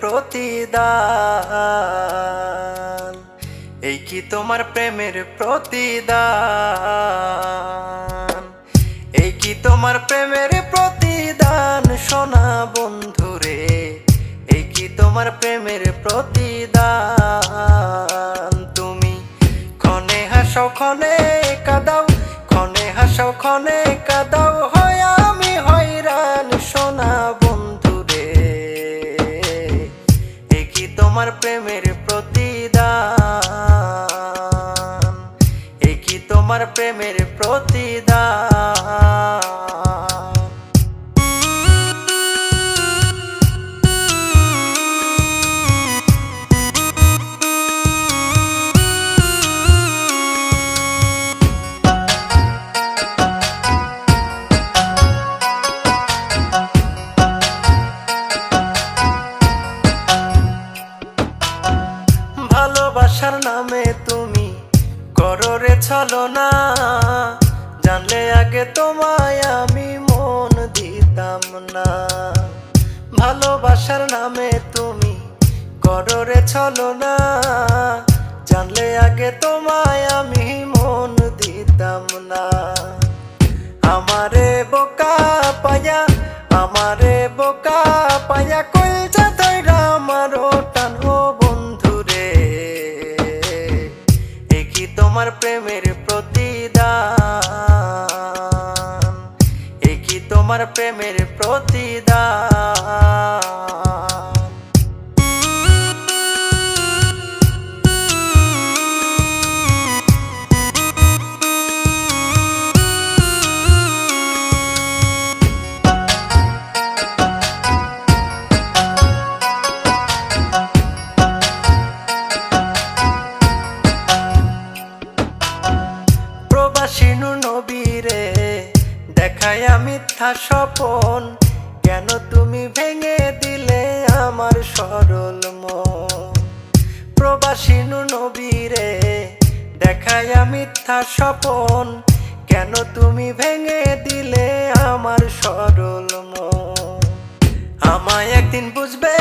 প্রতিদান। এই কি তোমার প্রেমের প্রতিদান? এই কি তোমার প্রেমের প্রতিদান, সোনা বন্ধুরে এই কি তোমার প্রেমের প্রতিদান? তুমি ক্ষণে হাসো, ক্ষণে কাদাও, ক্ষণে হাসো, ক্ষণে কাদাও কি তোমার প্রেমের প্রতিদান। এ তোমার প্রেমের প্রতিদান? ভালোবাসার নামে তুমি করো রে ছলো না। জানলে আগে তোমায় আমি মন দিতাম না। ভালোবাসার নামে তুমি করো রে ছলো না। জানলে আগে তোমায় আমি মন দিতাম না। আমারে বোকা পায়া, আমারে বোকা পায়া কই তোমার প্রেমের প্রতিদান। এ কি তোমার প্রেমের প্রতিদান? দেখায় মিথ্যা স্বপন, কেন তুমি ভেঙে দিলে আমার সরল মন? প্রবাসীনু নবীরে দেখায় মিথ্যা স্বপন, কেন তুমি ভেঙে দিলে আমার সরল মন? আমায় একদিন বুঝবে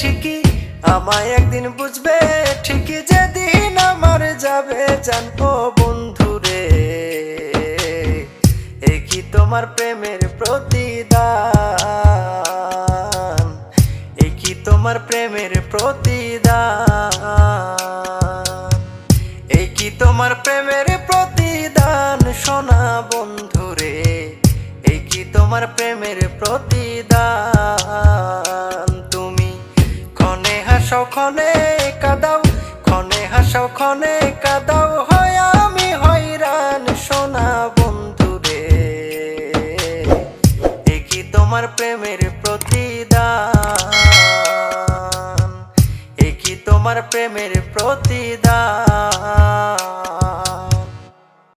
ঠিকই, আমায় একদিন বুঝবে ঠিকই, যেদিন আমার যাবে জানব বন্ধুরে। কি তোমার প্রেমের প্রতিদান। এ কি তোমার প্রেমের প্রতিদান? কি তোমার প্রেমের প্রতিদান, সোনা বন্ধুরে কি তোমার প্রেমের প্রতিদান? তুমি ক্ষণে হাসো, ক্ষণে কাদাও, ক্ষণে হাসো, ক্ষণে তোমার প্রেমের প্রতিদান। এ কি তোমার প্রেমের প্রতিদান?